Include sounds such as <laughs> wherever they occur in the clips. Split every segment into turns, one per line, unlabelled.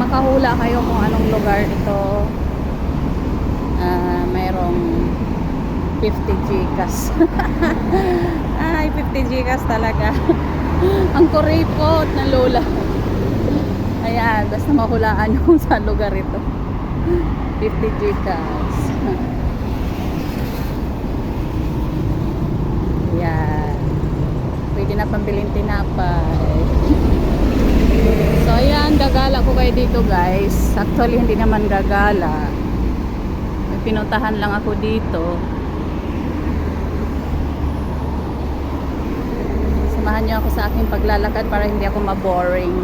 Makahula kayo kung anong lugar ito, ah mayroong 50 gigas. <laughs> Ay, 50 gigas talaga. <laughs> Ang kuripot ng lola. Ayan, basta mahulaan yung sa lugar ito. 50 gigas. Ayan. Pwede na pambilin tinapay. So, ayan, gagala ko kayo dito guys. Actually, hindi naman gagala. May pinuntahan lang ako dito. Samahan niyo ako sa aking paglalakad para hindi ako maboring.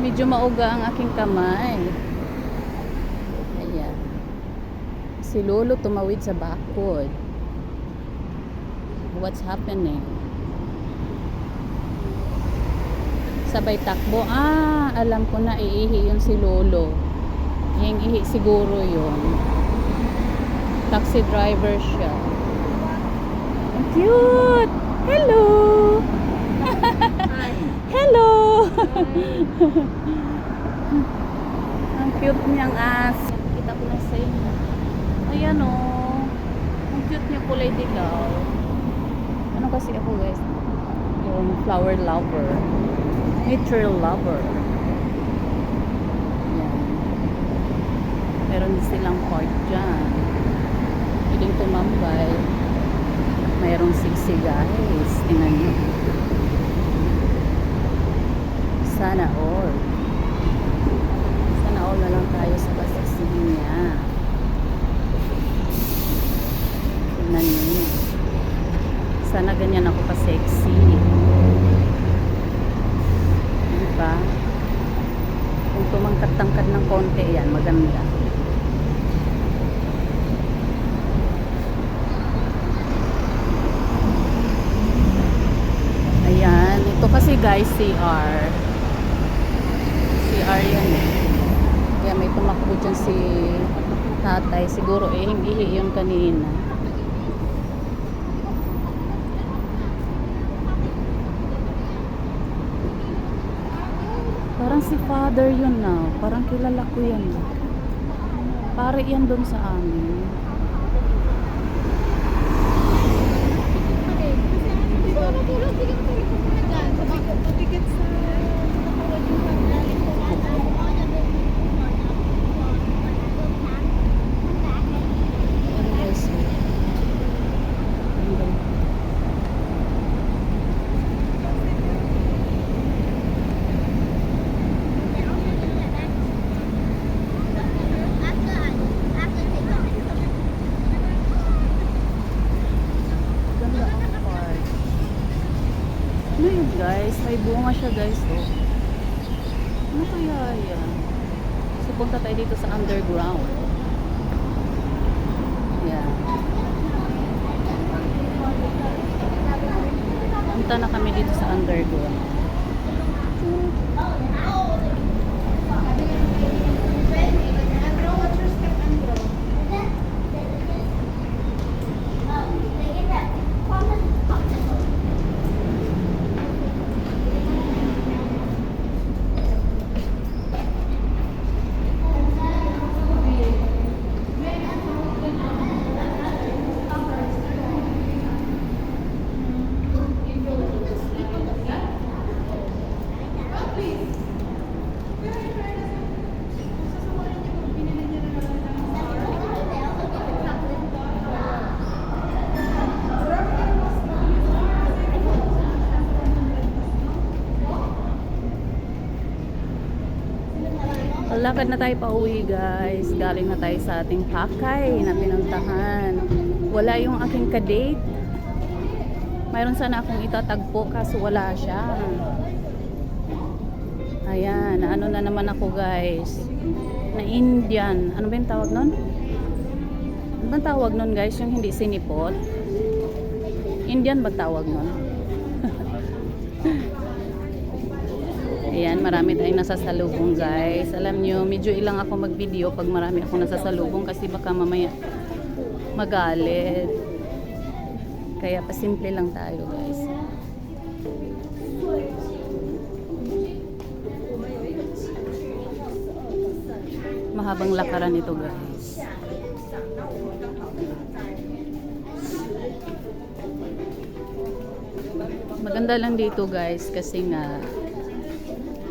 Medyo mauga ang aking kamay. Ayan. Si Lolo tumawid sa bakod. What's happening? Sabay takbo. Ah, alam ko na iihi yun si Lolo. Yung ihi siguro yun. Taxi driver siya. Ang cute! Hello! <laughs> Hello! Ang cute niyang as. Kita ko na sa inyo. Ayan o. Ang cute niya kulay dilaw. Ano kasi ako guys? Yung flower lover. Nature lover. Ayan. Meron silang park dyan. Piling tumambay. Mayroong siksi guys. Tingnan nyo. Sana all. Sana all na lang tayo sa kasiksi niya. Tingnan nyo. Sana ganyan ako ka-sexy. Di ba? Kung tumangkat-tangkad ng konti yan, maganda. Ayan. Ito kasi guys, CR. CR yan eh. Kaya may tumakbo dyan si tatay. Siguro eh, hindi yun kanina. Parang si father yun na. Parang kilala ko yan. Pare yan doon sa amin. Ano guys? Ang ganda. Ganda ang park. Ano yun guys? May bunga siya guys oh. Ano kaya yan? So punta tayo dito sa underground. Yan. Punta na kami dito sa underground. Lakad na tayo pa uwi guys. Galing na tayo sa ating Hakay na pinuntahan. Wala yung aking kadate. Mayroon sana akong itatagpo kaso wala siya. Ayan, ano na naman ako guys. Na Indian. Ano ba yung tawag nun? Ano ba tawag nun guys? Yung hindi sinipot? Indian ba tawag nun? Ayan, marami tayong nasasalubong guys. Alam nyo, medyo ilang ako mag-video pag marami ako nasasalubong kasi baka mamaya magalit. Kaya pasimple lang tayo guys. mahabang lakaran ito guys. Maganda lang dito guys kasi nga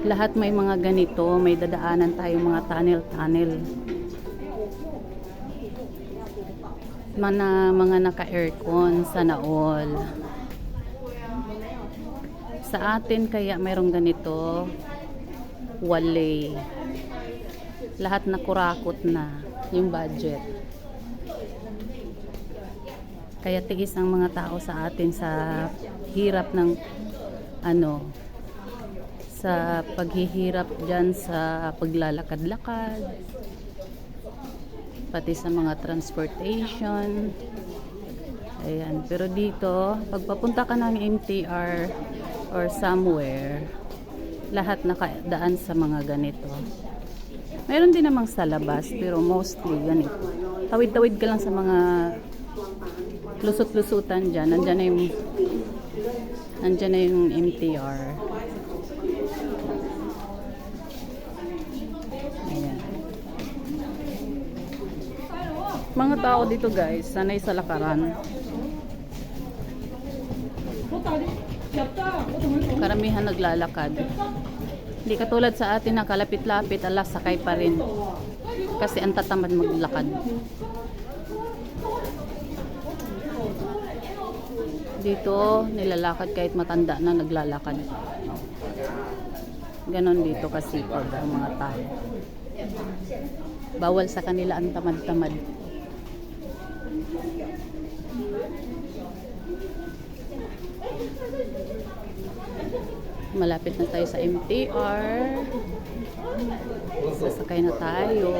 lahat may mga ganito, may dadaanan tayong mga tunnel-tunnel. Mga, mga naka-aircon sana all. Sa atin kaya mayroong ganito, wale. Lahat na kurakot na yung budget. Kaya tigis ang mga tao sa atin sa hirap ng ano sa paghihirap dyan sa paglalakad-lakad pati sa mga transportation. Ayan. Pero dito pag papunta ka ng MTR or somewhere lahat nakadaan sa mga ganito. Meron din namang sa labas pero mostly ganito. Tawid-tawid ka lang sa mga lusot-lusutan dyan. Nandyan na yung nandyan na yung MTR Ayan. Mga tao dito guys, sanay sa lakaran. Karamihan naglalakad. Hindi katulad sa atin na kalapit-lapit, ala sakay pa rin. Kasi ang tatamad maglakad. Dito, nilalakad kahit matanda na naglalakad. Ganon dito kasi pag mga tao. Bawal sa kanila ang tamad-tamad. Malapit na tayo sa MTR. Sasakay na tayo.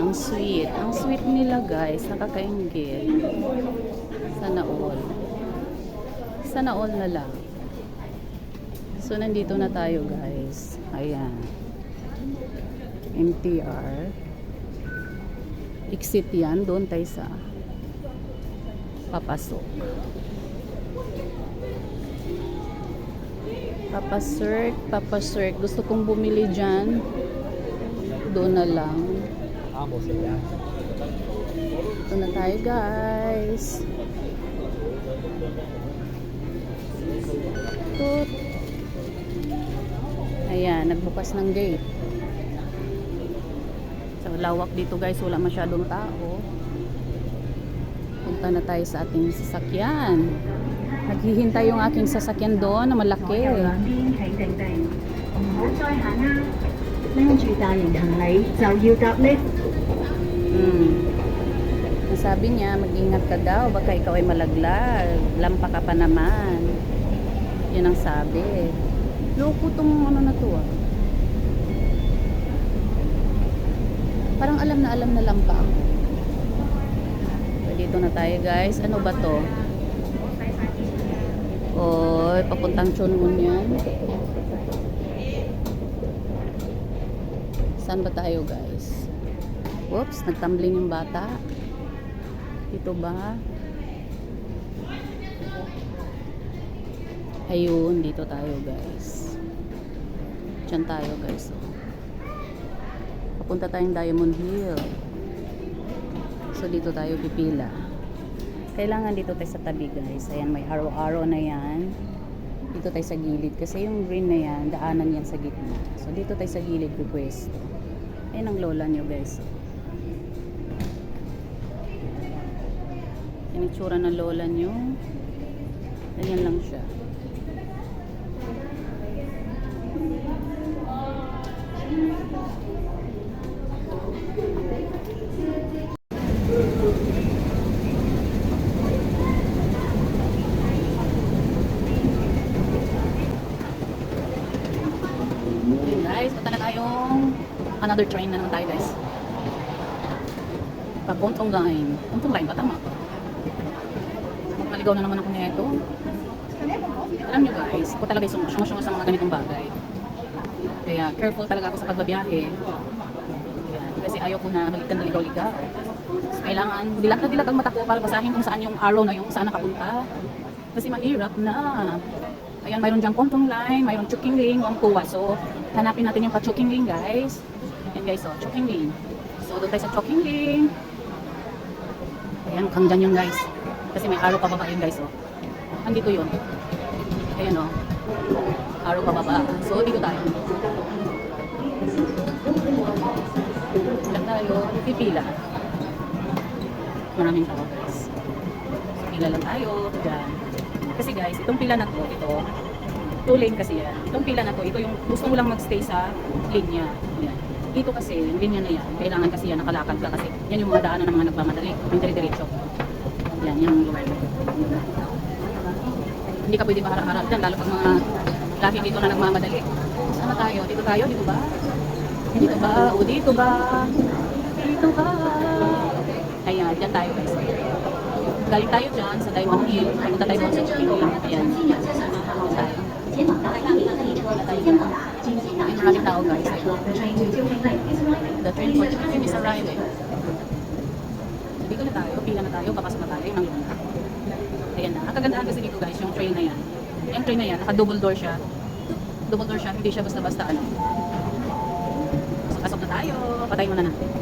Ang sweet. Ang sweet nila guys. Nakakaingit. Sana all. Sana all na lang. So, nandito na tayo guys. Ayan. MTR. Exit yan. Doon tayo sa papasok. Papasirk, papasirk. Gusto kong bumili dyan. Doon na lang. Ito na tayo guys. Tut. Ayan, nagbukas ng gate So, lawak dito guys. Wala masyadong tao. Punta na tayo sa ating sasakyan. Naghihintay yung aking sasakyan doon na
左
malaki.
右两边企定定，唔好再行啦。拎住大型行李就要搭 lift。
Hmm. Ang sabi niya, mag-ingat ka daw, baka ikaw ay malaglag. Lampa ka pa naman. Yun ang sabi. Loko tong ano na to ah. Parang alam na alam na lampa ako. So, dito na tayo guys. Ano ba to? Oy, papuntang Chunmun yan. Saan ba tayo guys? Whoops, nagtumbling yung bata. Dito ba? Ayun, dito tayo guys. Diyan tayo guys. oh. Papunta tayong Diamond Hill. So dito tayo pipila. Kailangan dito tayo sa tabi guys. Ayan, may araw-araw na yan. Dito tayo sa gilid. Kasi yung green na yan, daanan yan sa gitna. So dito tayo sa gilid pupwesto. Ayan ang lola nyo guys. Yan itsura ng lola nyo. Ganyan lang siya. Another train na naman tayo guys. Papuntong line. Puntong line ba? Tama. Maligaw na naman ako nito. Alam nyo guys, ako talaga yung sumasunga sa mga ganitong bagay. Kaya careful talaga ako sa pagbabiyahe. Kasi ayaw ko na balikan na ligaw-ligaw. So, kailangan dilat na dilat ang mata ko para basahin kung saan yung arrow na yung saan nakapunta. Kasi mahirap na. Ayan, mayroon diyang kontong line, mayroon choking lane, ang kuwa. So, hanapin natin yung pa-choking lane, guys. Ayan, guys, so, choking lane. So, doon tayo sa choking lane. Ayan, hanggang yun, guys. Kasi may arrow pababa yun, guys, oh. Andito yun. Ayan, oh. Arrow pababa. So, dito tayo. Diyan tayo, pipila. Maraming tao, guys. So, pila lang tayo, dyan. Kasi guys, itong pila na to, ito, two lane kasi yan. Itong pila na to, ito yung gusto mo lang magstay sa linya. Yan. Dito kasi, linya na yan, kailangan kasi yan, nakalakad ka kasi yan yung mga daanan ng mga nagmamadali, yung dire-diretso. Yan, yung lugar. Hindi ka pwede maharap-harap dyan, lalo pag mga lagi dito na nagmamadali. Saan na tayo? Dito tayo? Dito ba? Dito ba? O dito ba? Dito ba? Ayan, dyan tayo guys. Galing tayo dyan sa Diamond Hill. Punta tayo sa Chicken Hill. Ayan. Dyan tayo. Ay, maraming tao guys.
车 the train
for Hill is arriving. So, dito na tayo. Pila na tayo. Papasok na tayo. Yung mga Ayan na. Ang kagandahan kasi dito guys, yung train na yan. Yung train na yan, naka-double door siya. Double door siya. Hindi siya basta-basta ano. So, pasok na tayo. Patay muna natin.